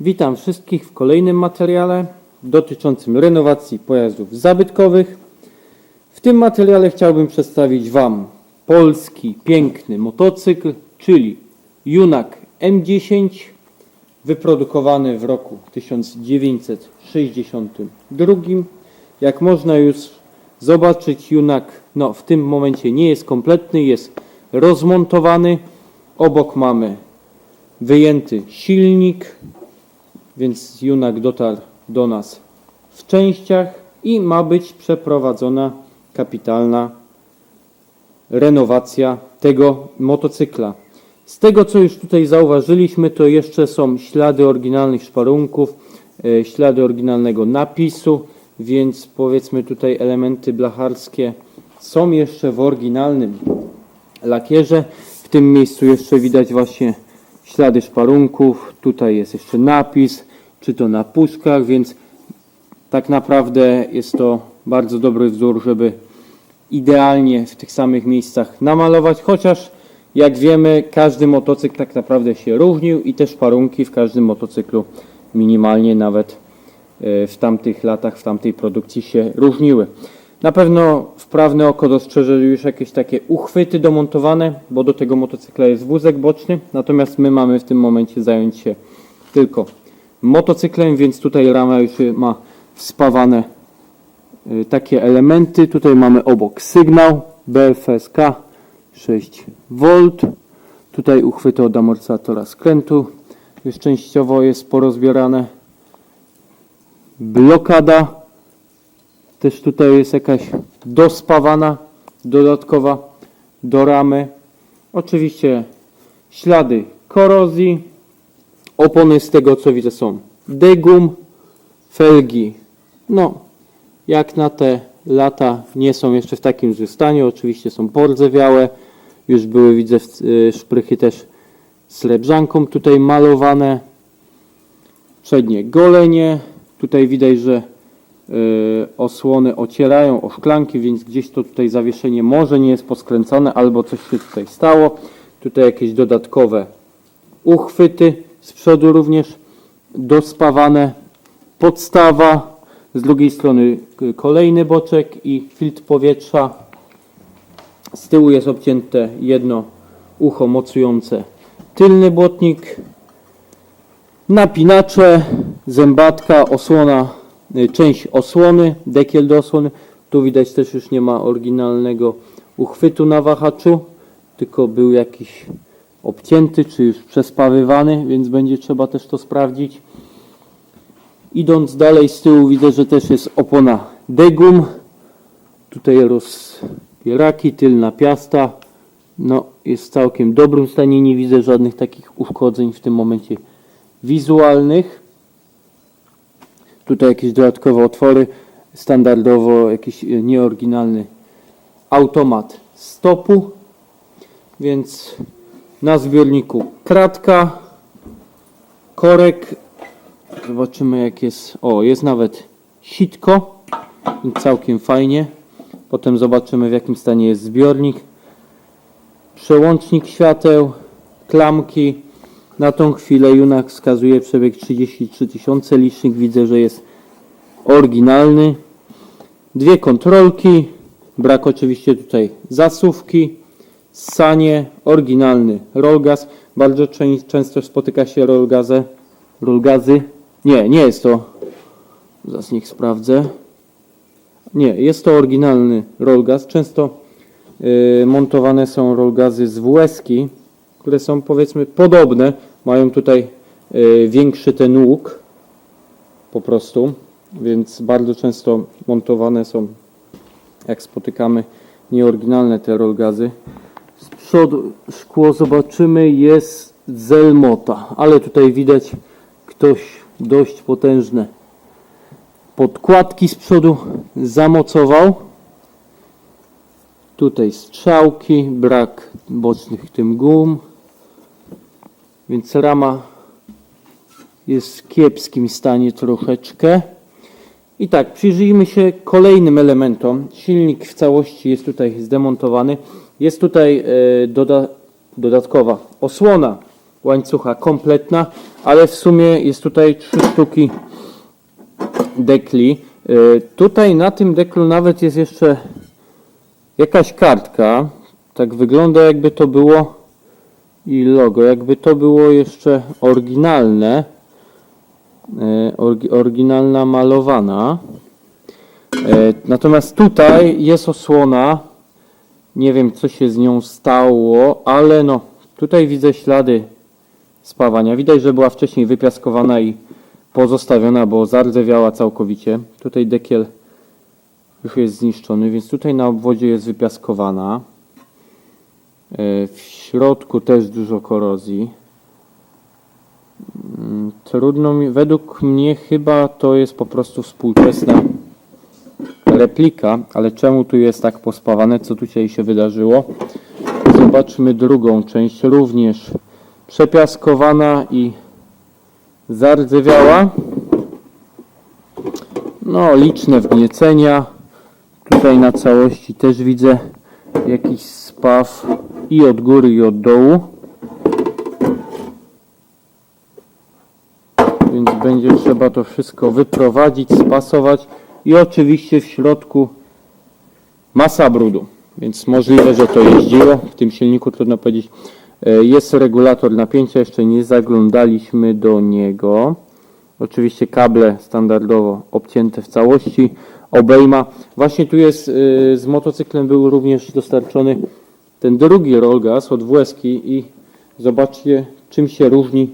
Witam wszystkich w kolejnym materiale dotyczącym renowacji pojazdów zabytkowych. W tym materiale chciałbym przedstawić Wam polski piękny motocykl, czyli Junak M10, wyprodukowany w roku 1962. Jak można już zobaczyć, Junak no, w tym momencie nie jest kompletny, jest rozmontowany. Obok mamy wyjęty silnik, więc Junak dotarł do nas w częściach i ma być przeprowadzona kapitalna renowacja tego motocykla. Z tego co już tutaj zauważyliśmy, to jeszcze są ślady oryginalnych szparunków, e, ślady oryginalnego napisu, więc powiedzmy tutaj elementy blacharskie są jeszcze w oryginalnym lakierze. W tym miejscu jeszcze widać właśnie ślady szparunków. Tutaj jest jeszcze napis, czy to na puszkach, więc tak naprawdę jest to bardzo dobry wzór, żeby idealnie w tych samych miejscach namalować, chociaż jak wiemy, każdy motocykl tak naprawdę się różnił i te szparunki w każdym motocyklu minimalnie nawet e, w tamtych latach, w tamtej produkcji się różniły. Na pewno wprawne oko dostrzeże już jakieś takie uchwyty domontowane, bo do tego motocykla jest wózek boczny, natomiast my mamy w tym momencie zająć się tylko motocyklem, więc tutaj rama już ma wspawane y, takie elementy. Tutaj mamy obok sygnał BFSK 6V. Tutaj uchwyty od amortyzatora skrętu. Już częściowo jest porozbierane. Blokada. Też tutaj jest jakaś dospawana dodatkowa do ramy. Oczywiście ślady korozji. Opony z tego co widzę są degum, felgi. No, jak na te lata nie są jeszcze w takim złym stanie. Oczywiście są pordzewiałe. Już były, widzę, y, szprychy też srebrzanką tutaj malowane. Przednie golenie. Tutaj widać, że y, osłony ocierają o szklanki, więc gdzieś to tutaj zawieszenie może nie jest poskręcone, albo coś się tutaj stało. Tutaj jakieś dodatkowe uchwyty z przodu również dospawane. Podstawa z drugiej strony kolejny boczek i filtr powietrza. Z tyłu jest obcięte jedno ucho mocujące. Tylny błotnik napinacze zębatka osłona y, część osłony dekiel do osłony. Tu widać też już nie ma oryginalnego uchwytu na wahaczu tylko był jakiś obcięty, czy już przespawywany, więc będzie trzeba też to sprawdzić. Idąc dalej z tyłu widzę, że też jest opona Degum. Tutaj rozpieraki, tylna piasta. No, jest w całkiem dobrym stanie, nie widzę żadnych takich uszkodzeń w tym momencie wizualnych. Tutaj jakieś dodatkowe otwory, standardowo jakiś e, nieoryginalny automat stopu, więc na zbiorniku kratka, korek. Zobaczymy jak jest. O, jest nawet sitko. Całkiem fajnie. Potem zobaczymy w jakim stanie jest zbiornik. Przełącznik świateł, klamki. Na tą chwilę Junak wskazuje przebieg 33 tysiące. Licznik widzę, że jest oryginalny. Dwie kontrolki. Brak oczywiście tutaj zasuwki sanie, oryginalny rollgas. Bardzo czę- często spotyka się rollgazę, rollgazy. Nie, nie jest to. Zaraz niech sprawdzę. Nie, jest to oryginalny rollgaz. Często y, montowane są rollgazy z WS-ki, które są powiedzmy podobne. Mają tutaj y, większy ten łuk po prostu, więc bardzo często montowane są, jak spotykamy, nieoryginalne te rollgazy. Z przodu szkło zobaczymy jest Zelmota, ale tutaj widać ktoś dość potężne podkładki z przodu zamocował. Tutaj strzałki, brak bocznych tym gum, więc rama jest w kiepskim stanie troszeczkę. I tak, przyjrzyjmy się kolejnym elementom. Silnik w całości jest tutaj zdemontowany. Jest tutaj e, doda dodatkowa osłona łańcucha kompletna, ale w sumie jest tutaj trzy sztuki dekli. Y, Tutaj na tym deklu nawet jest jeszcze jakaś kartka. Tak wygląda jakby to było i logo, jakby to było jeszcze oryginalne. E, oryginalna malowana. E, Natomiast tutaj jest osłona. Nie wiem co się z nią stało, ale no tutaj widzę ślady spawania. Widać, że była wcześniej wypiaskowana i pozostawiona, bo zardzewiała całkowicie. Tutaj dekiel już jest zniszczony, więc tutaj na obwodzie jest wypiaskowana. E, W środku też dużo korozji. Mm, Trudno mi, według mnie chyba to jest po prostu współczesna replika, ale czemu tu jest tak pospawane, co tutaj się wydarzyło? Zobaczmy drugą część, również przepiaskowana i zardzewiała. No, liczne wgniecenia. Tutaj na całości też widzę jakiś spaw i od góry i od dołu. Więc będzie trzeba to wszystko wyprowadzić, spasować i oczywiście w środku masa brudu. Więc możliwe, że to jeździło. W tym silniku trudno powiedzieć. E, Jest regulator napięcia, jeszcze nie zaglądaliśmy do niego. Oczywiście kable standardowo obcięte w całości. Obejma. Właśnie tu jest y, z motocyklem był również dostarczony ten drugi Rolgas od Włeski i zobaczcie czym się różni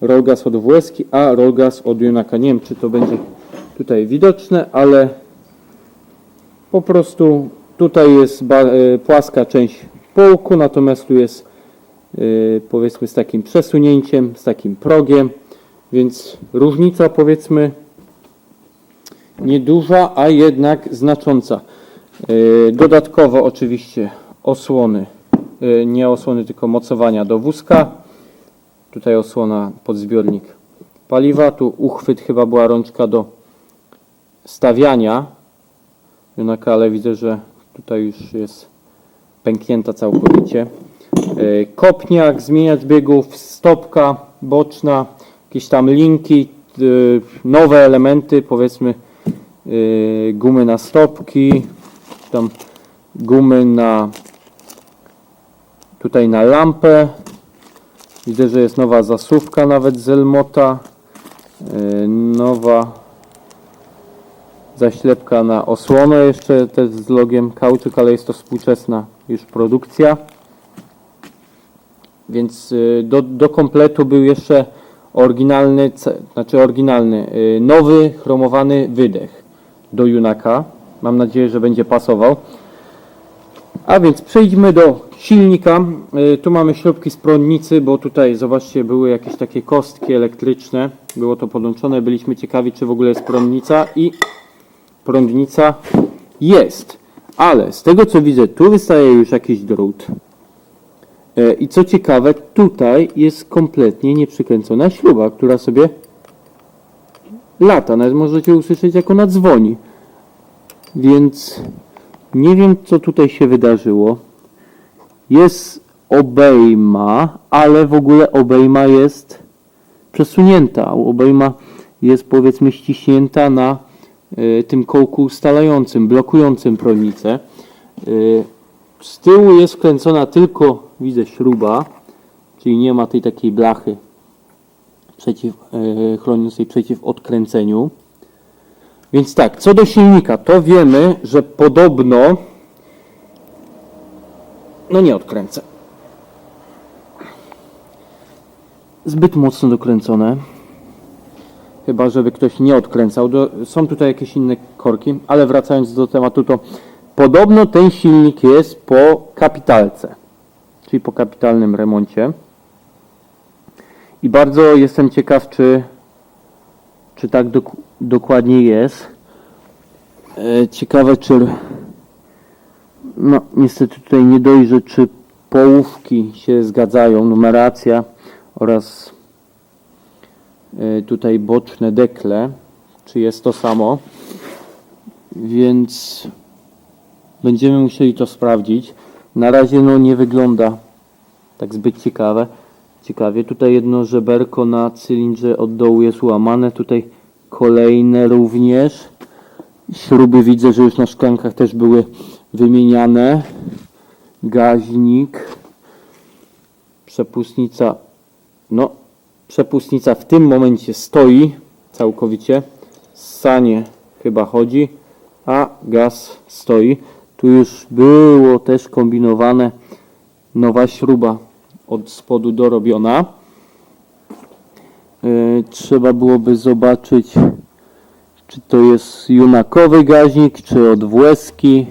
Rolgas od Włeski, a Rolgas od Junaka. Nie wiem czy to będzie tutaj widoczne, ale po prostu tutaj jest y, płaska część połku, natomiast tu jest y, powiedzmy z takim przesunięciem, z takim progiem, więc różnica powiedzmy nieduża, a jednak znacząca. Yy, Dodatkowo oczywiście osłony, nie osłony, tylko mocowania do wózka. Tutaj osłona pod zbiornik paliwa, tu uchwyt chyba była rączka do stawiania junaka, ale widzę, że tutaj już jest pęknięta całkowicie. Yy, Kopniak, zmieniacz biegów, stopka boczna, jakieś tam linki, yy, nowe elementy, powiedzmy yy, gumy na stopki, tam gumy na tutaj na lampę. Widzę, że jest nowa zasuwka nawet z Elmota. Nowa zaślepka na osłonę jeszcze też z logiem kauczyk, ale jest to współczesna już produkcja. Więc y, do, do kompletu był jeszcze oryginalny, znaczy oryginalny, y, nowy chromowany wydech do Junaka. Mam nadzieję, że będzie pasował. A więc przejdźmy do silnika. Y, Tu mamy śrubki z prądnicy, bo tutaj zobaczcie, były jakieś takie kostki elektryczne. Było to podłączone. Byliśmy ciekawi, czy w ogóle jest prądnica i prądnica jest. Ale z tego co widzę, tu wystaje już jakiś drut. E, I co ciekawe, tutaj jest kompletnie nieprzykręcona śruba, która sobie lata. Nawet możecie usłyszeć, jak ona dzwoni. Więc nie wiem, co tutaj się wydarzyło. Jest obejma, ale w ogóle obejma jest przesunięta. Obejma jest powiedzmy ściśnięta na tym kołku ustalającym, blokującym prądnicę. E, z tyłu jest wkręcona tylko, widzę, śruba, czyli nie ma tej takiej blachy przeciw, e, chroniącej przeciw odkręceniu. Więc tak, co do silnika, to wiemy, że podobno no nie odkręcę. Zbyt mocno dokręcone. Chyba, żeby ktoś nie odkręcał. Do, są tutaj jakieś inne korki, ale wracając do tematu, to podobno ten silnik jest po kapitalce, czyli po kapitalnym remoncie. I bardzo jestem ciekaw, czy, czy tak dok- dokładnie jest. E, ciekawe, czy. No, niestety tutaj nie dojrzę, czy połówki się zgadzają, numeracja oraz tutaj boczne dekle, czy jest to samo. Więc będziemy musieli to sprawdzić. Na razie no nie wygląda tak zbyt ciekawe. ciekawie. Tutaj jedno żeberko na cylindrze od dołu jest łamane, tutaj kolejne również. Śruby widzę, że już na szklankach też były wymieniane. Gaźnik. Przepustnica. No, przepustnica w tym momencie stoi całkowicie. Sanie chyba chodzi, a gaz stoi. Tu już było też kombinowane nowa śruba od spodu dorobiona. Yy, trzeba byłoby zobaczyć, czy to jest junakowy gaźnik, czy od Włeski.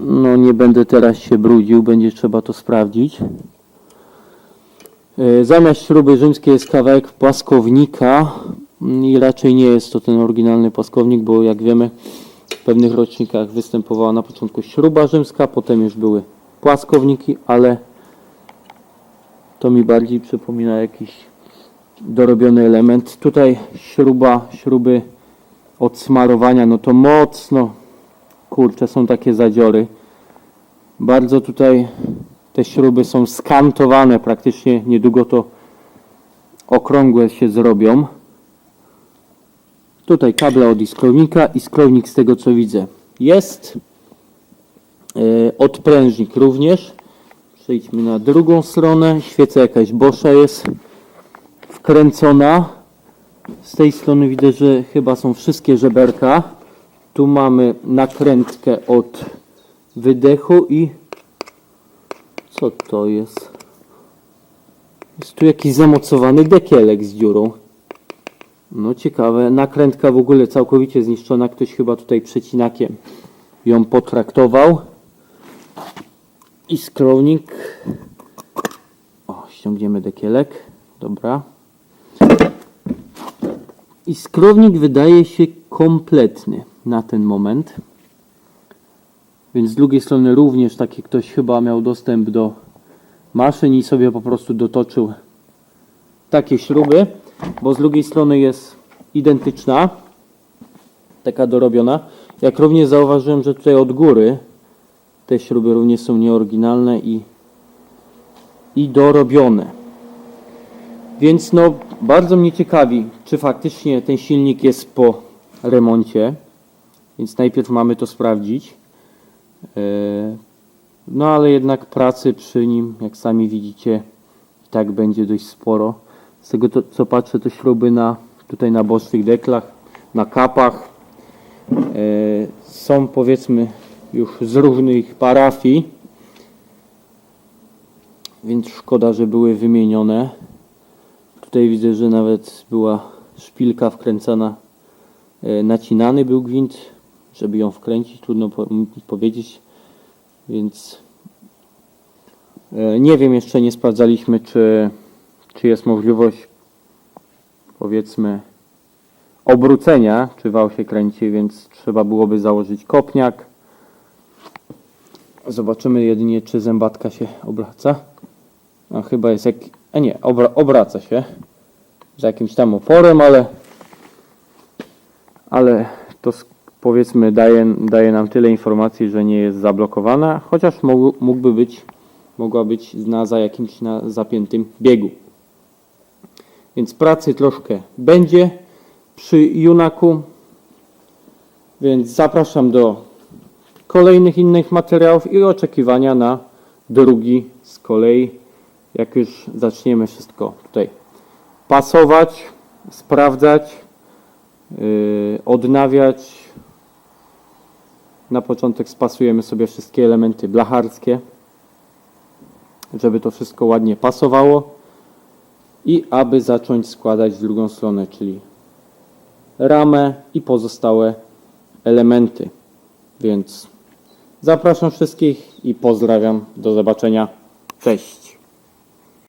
No nie będę teraz się brudził, będzie trzeba to sprawdzić. Yy, Zamiast śruby rzymskiej jest kawałek płaskownika i raczej nie jest to ten oryginalny płaskownik, bo jak wiemy w pewnych rocznikach występowała na początku śruba rzymska, potem już były płaskowniki, ale to mi bardziej przypomina jakiś dorobiony element. Tutaj śruba, śruby od smarowania, no to mocno, kurczę, są takie zadziory. Bardzo tutaj te śruby są skantowane, praktycznie niedługo to okrągłe się zrobią. Tutaj kable od iskrownika, iskrownik z tego co widzę jest. E, Odprężnik również. Przejdźmy na drugą stronę. Świeca jakaś Boscha jest wkręcona. Z tej strony widzę, że chyba są wszystkie żeberka. Tu mamy nakrętkę od wydechu i co to jest? Jest tu jakiś zamocowany dekielek z dziurą. No ciekawe, nakrętka w ogóle całkowicie zniszczona. Ktoś chyba tutaj przecinakiem ją potraktował. I skrownik. O, ściągniemy dekielek. Dobra. I skrownik wydaje się kompletny na ten moment. Więc z drugiej strony również taki ktoś chyba miał dostęp do maszyn i sobie po prostu dotoczył takie śruby, bo z drugiej strony jest identyczna, taka dorobiona. Jak również zauważyłem, że tutaj od góry te śruby również są nieoryginalne i, i dorobione. Więc no, bardzo mnie ciekawi, czy faktycznie ten silnik jest po remoncie. Więc najpierw mamy to sprawdzić. E, No ale jednak pracy przy nim, jak sami widzicie, i tak będzie dość sporo. Z tego to, co patrzę, to śruby na, tutaj na bocznych deklach, na kapach e, są powiedzmy już z różnych parafii. Więc szkoda, że były wymienione. Tutaj widzę, że nawet była szpilka wkręcana, e, nacinany był gwint, żeby ją wkręcić, trudno po, powiedzieć, więc e, nie wiem, jeszcze nie sprawdzaliśmy, czy, czy jest możliwość powiedzmy obrócenia, czy wał się kręci, więc trzeba byłoby założyć kopniak. Zobaczymy jedynie, czy zębatka się obraca. A chyba jest jak. A nie, obra, obraca się. Z jakimś tam oporem, ale. Ale to powiedzmy daje, daje nam tyle informacji, że nie jest zablokowana, chociaż mógł, mógłby być, mogła być na, za jakimś na zapiętym biegu. Więc pracy troszkę będzie przy Junaku. Więc zapraszam do kolejnych innych materiałów i oczekiwania na drugi z kolei, jak już zaczniemy wszystko tutaj pasować, sprawdzać, yy, odnawiać. Na początek spasujemy sobie wszystkie elementy blacharskie, żeby to wszystko ładnie pasowało i aby zacząć składać drugą stronę, czyli ramę i pozostałe elementy. Więc zapraszam wszystkich i pozdrawiam. Do zobaczenia. Cześć.